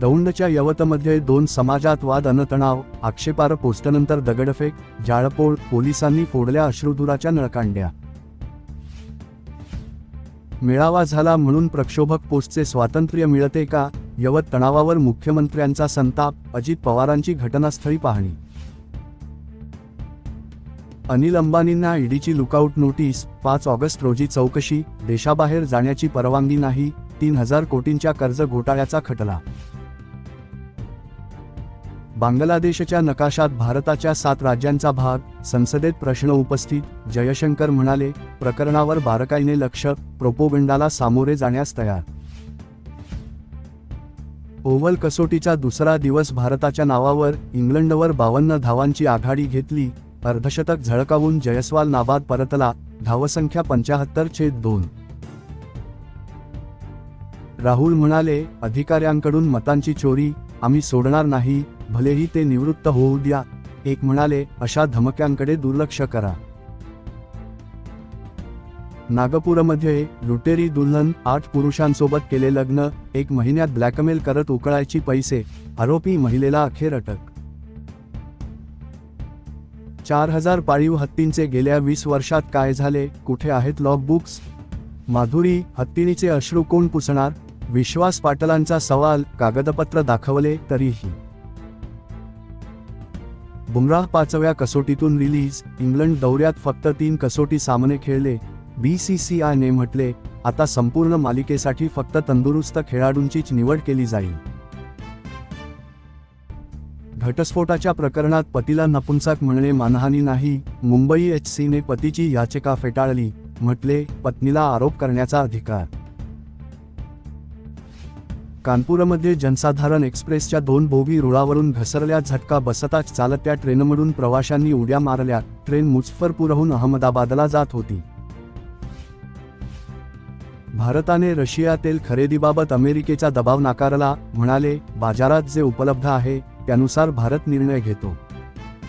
दौंडच्या यवतमध्ये दोन समाजात वाद अनतणाव आक्षेपार पोस्टनंतर दगडफेक जाळपोळ पोलिसांनी फोडल्या अश्रुधुराच्या नळकांड्या. मेळावा झाला म्हणून प्रक्षोभक पोस्टचे स्वातंत्र्य मिळते का? यवत तणावावर मुख्यमंत्र्यांचा संताप अजित पवारांची घटनास्थळी पाहणी. अनिल अंबानींना ईडीची लुकआउट नोटीस पाच ऑगस्ट रोजी चौकशी देशाबाहेर जाण्याची परवानगी नाही तीन हजार कोटींच्या कर्ज घोटाळ्याचा खटला. बांगलादेशच्या नकाशात भारताच्या सात राज्यांचा भाग संसदेत प्रश्न उपस्थित जयशंकर म्हणाले प्रकरणावर बारकाईने लक्ष प्रोपोगंडाला सामोरे जाण्यास तयार. ओव्हल कसोटीचा दुसरा दिवस भारताच्या नावावर इंग्लंडवर बावन्न धावांची आघाडी घेतली अर्धशतक झळकावून जयस्वाल नाबाद परतला धावसंख्या पंचाहत्तर छेद दोन. राहुल म्हणाले अधिकाऱ्यांकडून मतांची चोरी आम्ही सोडणार नाही भलेही ते निवृत्त होऊ द्या एक म्हणाले अशा धमक्यांकडे दुर्लक्ष करा. नागपूरमध्ये लुटेरी दुल्हन आठ पुरुषांसोबत केले लग्न एक महिन्यात ब्लॅकमेल करत उकळायची पैसे आरोपी महिलेला अखेर अटक. चार हजार पाळीव हत्तींचे गेल्या वीस वर्षात काय झाले कुठे आहेत लॉग बुक्स माधुरी हत्तीणीचे अश्रू कोण पुसणार? विश्वास पाटलांचा सवाल कागदपत्र दाखवले तरीही. बुमराह पाचव्या कसोटीतून रिलीज इंग्लंड दौऱ्यात फक्त तीन कसोटी सामने खेळले बीसीसीआयने म्हटले आता संपूर्ण मालिकेसाठी फक्त तंदुरुस्त खेळाडूंचीच निवड केली जाईल. घटस्फोटाच्या प्रकरणात पतीला नपुंसक म्हणणे मानहानी नाही मुंबई एच सीने पतीची याचिका फेटाळली म्हटले पत्नीला आरोप करण्याचा अधिकार. कानपूरमध्ये जनसाधारण एक्सप्रेसच्या दोन बोगी रुळावरून घसरल्या झटका बसताच चालत्या ट्रेनमधून प्रवाशांनी उड्या मारल्या. ट्रेन मुझफ्फरपूरहून अहमदाबादला जात होती. भारताने रशिया तेल खरेदीबाबत अमेरिकेचा दबाव नाकारला. म्हणाले बाजारात जे उपलब्ध आहे त्यानुसार भारत निर्णय घेतो.